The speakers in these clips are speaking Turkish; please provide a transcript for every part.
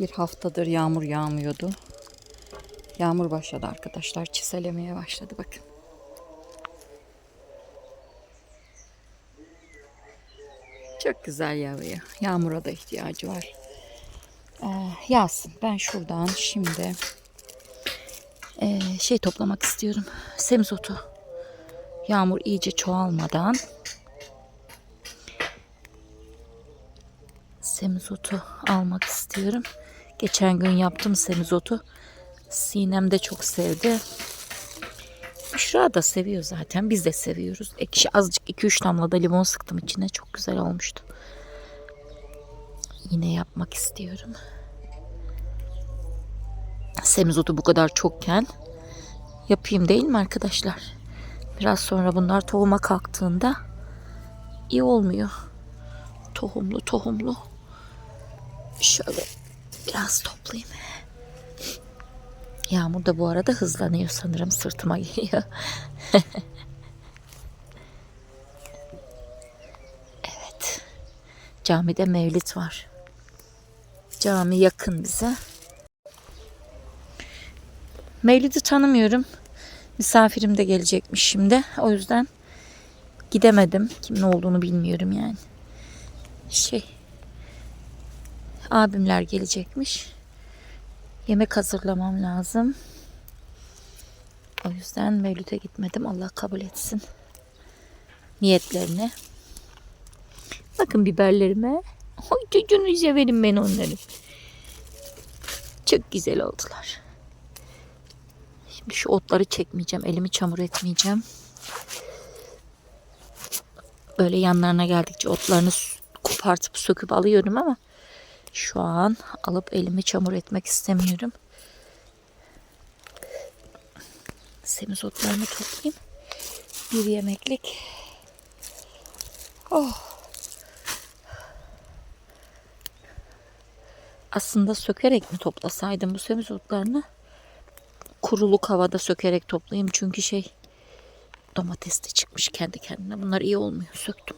Bir haftadır yağmur yağmıyordu. Yağmur başladı arkadaşlar. Çiselemeye başladı bakın. Çok güzel yağıyor. Yağmura da ihtiyacı var. Ee, yağsın. Ben şuradan şimdi ee, şey toplamak istiyorum. Semizotu. Yağmur iyice çoğalmadan semizotu almak istiyorum. Geçen gün yaptım semizotu. Sinem de çok sevdi. Büşra da seviyor zaten. Biz de seviyoruz. Ekşi azıcık 2-3 damla da limon sıktım içine. Çok güzel olmuştu. Yine yapmak istiyorum. Semizotu bu kadar çokken yapayım değil mi arkadaşlar? Biraz sonra bunlar tohuma kalktığında iyi olmuyor. Tohumlu tohumlu. Şöyle biraz toplayayım. Yağmur da bu arada hızlanıyor sanırım sırtıma geliyor. evet. Camide mevlit var. Cami yakın bize. Mevlid'i tanımıyorum. Misafirim de gelecekmiş şimdi. O yüzden gidemedim. Kimin olduğunu bilmiyorum yani. Şey. Abimler gelecekmiş. Yemek hazırlamam lazım. O yüzden Mevlüt'e gitmedim. Allah kabul etsin. Niyetlerini. Bakın biberlerime. Oy çocuğunu severim ben onları. Çok güzel oldular. Şimdi şu otları çekmeyeceğim. Elimi çamur etmeyeceğim. Böyle yanlarına geldikçe otlarını kopartıp söküp alıyorum ama şu an alıp elimi çamur etmek istemiyorum. Semizotlarını toplayayım. Bir yemeklik. Oh. Aslında sökerek mi toplasaydım bu semizotlarını? Kuruluk havada sökerek toplayayım çünkü şey domates de çıkmış kendi kendine. Bunlar iyi olmuyor. Söktüm.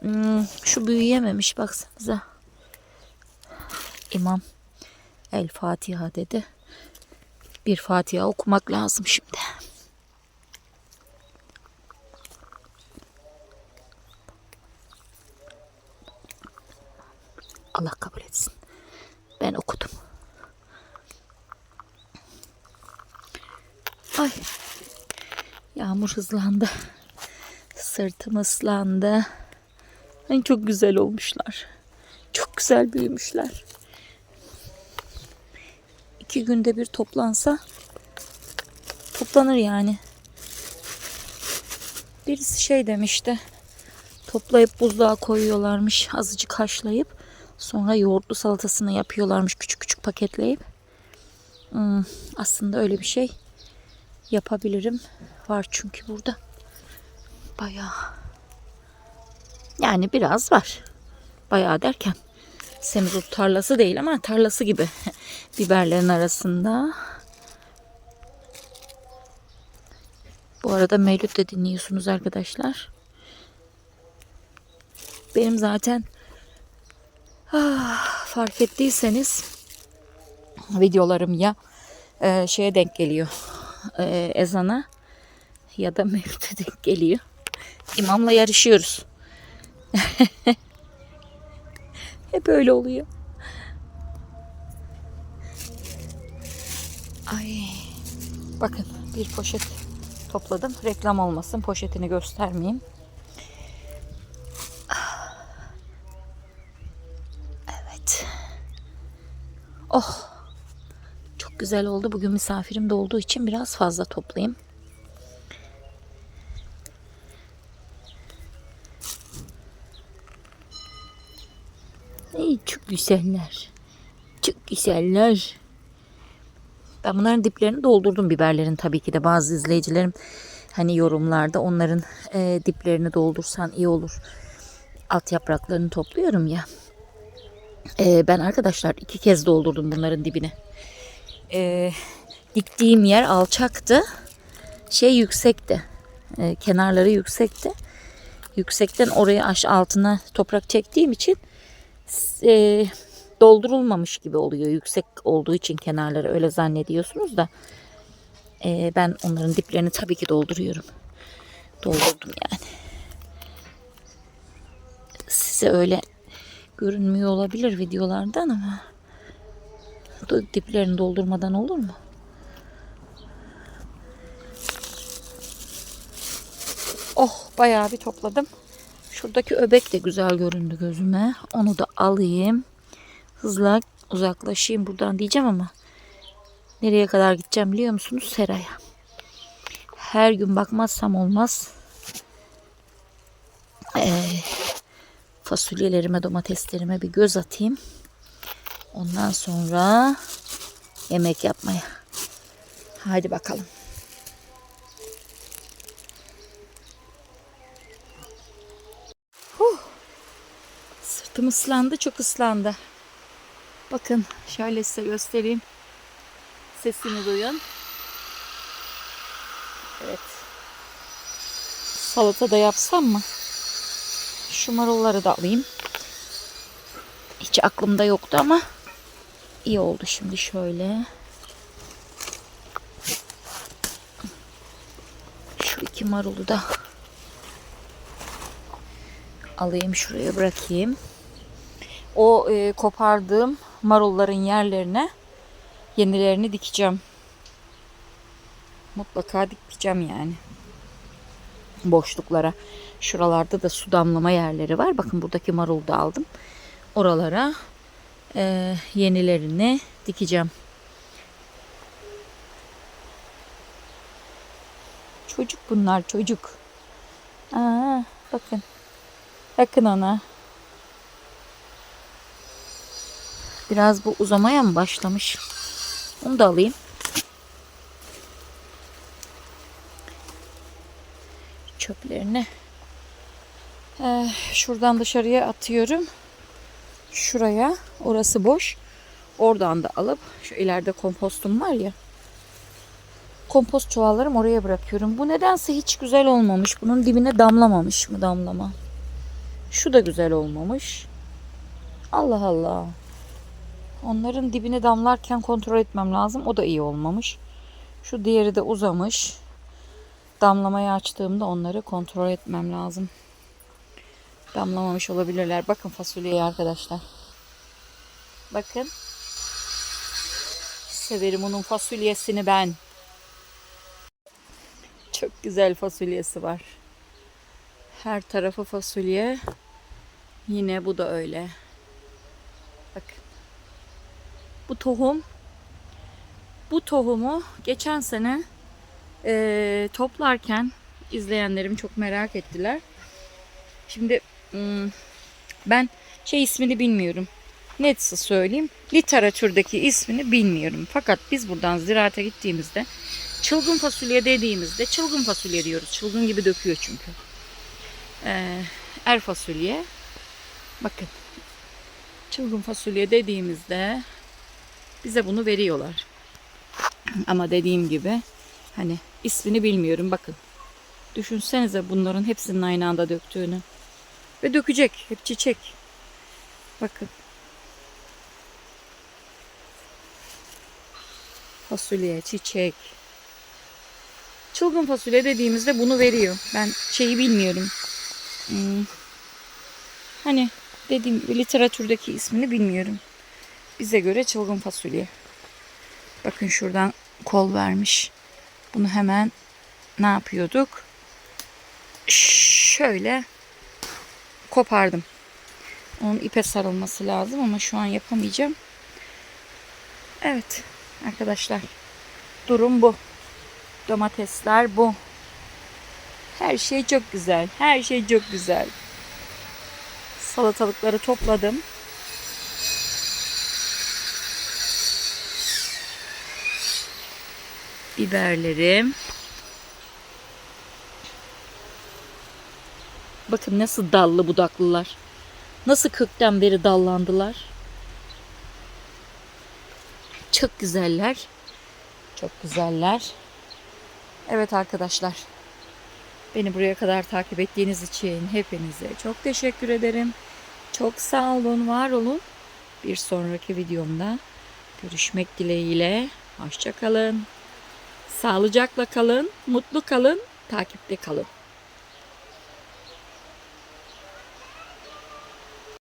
Hmm, şu büyüyememiş baksanıza. İmam El Fatiha dedi. Bir Fatiha okumak lazım şimdi. Allah kabul etsin. Ben okudum. Ay. Yağmur hızlandı. Sırtım ıslandı. Ay çok güzel olmuşlar. Çok güzel büyümüşler. İki günde bir toplansa toplanır yani. Birisi şey demişti. Toplayıp buzluğa koyuyorlarmış. Azıcık haşlayıp sonra yoğurtlu salatasını yapıyorlarmış küçük küçük paketleyip. Hmm, aslında öyle bir şey yapabilirim. Var çünkü burada. Bayağı. Yani biraz var. Bayağı derken semizot tarlası değil ama tarlası gibi biberlerin arasında. Bu arada Mevlüt de dinliyorsunuz arkadaşlar. Benim zaten ah, fark ettiyseniz videolarım ya e, şeye denk geliyor e, ezana ya da Mevlüt'e denk geliyor. İmamla yarışıyoruz. Hep öyle oluyor. Ay. Bakın bir poşet topladım. Reklam olmasın. Poşetini göstermeyeyim. Evet. Oh. Çok güzel oldu. Bugün misafirim de olduğu için biraz fazla toplayayım. Ay, çok güzeller. Çok güzeller. Ben bunların diplerini doldurdum biberlerin tabii ki de bazı izleyicilerim hani yorumlarda onların e, diplerini doldursan iyi olur. Alt yapraklarını topluyorum ya. E, ben arkadaşlar iki kez doldurdum bunların dibini. E, diktiğim yer alçaktı. Şey yüksekti. E, kenarları yüksekti. Yüksekten oraya aş altına toprak çektiğim için e, doldurulmamış gibi oluyor. Yüksek olduğu için kenarları öyle zannediyorsunuz da. Ee, ben onların diplerini tabii ki dolduruyorum. Doldurdum yani. Size öyle görünmüyor olabilir videolardan ama diplerini doldurmadan olur mu? Oh bayağı bir topladım. Şuradaki öbek de güzel göründü gözüme. Onu da alayım. Hızla uzaklaşayım buradan diyeceğim ama nereye kadar gideceğim biliyor musunuz? Seraya. Her gün bakmazsam olmaz. Ee, fasulyelerime, domateslerime bir göz atayım. Ondan sonra yemek yapmaya. Haydi bakalım. Sırtım ıslandı, çok ıslandı. Bakın şöyle size göstereyim. Sesini duyun. Evet. Salata da yapsam mı? Şu marulları da alayım. Hiç aklımda yoktu ama iyi oldu şimdi şöyle. Şu iki marulu da alayım şuraya bırakayım. O e, kopardığım marulların yerlerine yenilerini dikeceğim. Mutlaka dikeceğim yani. Boşluklara. Şuralarda da su damlama yerleri var. Bakın buradaki marulu da aldım. Oralara e, yenilerini dikeceğim. Çocuk bunlar çocuk. Aa, bakın. Bakın ona. Biraz bu uzamaya mı başlamış? Onu da alayım. Çöplerini. Ee, şuradan dışarıya atıyorum. Şuraya. Orası boş. Oradan da alıp şu ileride kompostum var ya. Kompost çuvallarım oraya bırakıyorum. Bu nedense hiç güzel olmamış. Bunun dibine damlamamış mı damlama? Şu da güzel olmamış. Allah Allah. Onların dibine damlarken kontrol etmem lazım. O da iyi olmamış. Şu diğeri de uzamış. Damlamayı açtığımda onları kontrol etmem lazım. Damlamamış olabilirler. Bakın fasulyeye arkadaşlar. Bakın. Severim onun fasulyesini ben. Çok güzel fasulyesi var. Her tarafı fasulye. Yine bu da öyle. Bakın. Bu tohum bu tohumu geçen sene eee, toplarken izleyenlerim çok merak ettiler. Şimdi ben şey ismini bilmiyorum. Netse söyleyeyim. Literatürdeki ismini bilmiyorum. Fakat biz buradan ziraate gittiğimizde çılgın fasulye dediğimizde çılgın fasulye diyoruz. Çılgın gibi döküyor çünkü. Ee, er fasulye. Bakın. Çılgın fasulye dediğimizde bize bunu veriyorlar. Ama dediğim gibi hani ismini bilmiyorum bakın. Düşünsenize bunların hepsinin aynı anda döktüğünü. Ve dökecek. Hep çiçek. Bakın. Fasulye, çiçek. Çılgın fasulye dediğimizde bunu veriyor. Ben şeyi bilmiyorum. Hmm. Hani dediğim literatürdeki ismini bilmiyorum. Bize göre çılgın fasulye. Bakın şuradan kol vermiş. Bunu hemen ne yapıyorduk? Şöyle kopardım. Onun ipe sarılması lazım ama şu an yapamayacağım. Evet arkadaşlar. Durum bu. Domatesler bu. Her şey çok güzel. Her şey çok güzel. Salatalıkları topladım. Biberlerim. Bakın nasıl dallı budaklılar. Nasıl kökten beri dallandılar. Çok güzeller. Çok güzeller. Evet arkadaşlar. Beni buraya kadar takip ettiğiniz için hepinize çok teşekkür ederim. Çok sağ olun, var olun. Bir sonraki videomda görüşmek dileğiyle. Hoşça kalın. Sağlıcakla kalın, mutlu kalın, takipte kalın.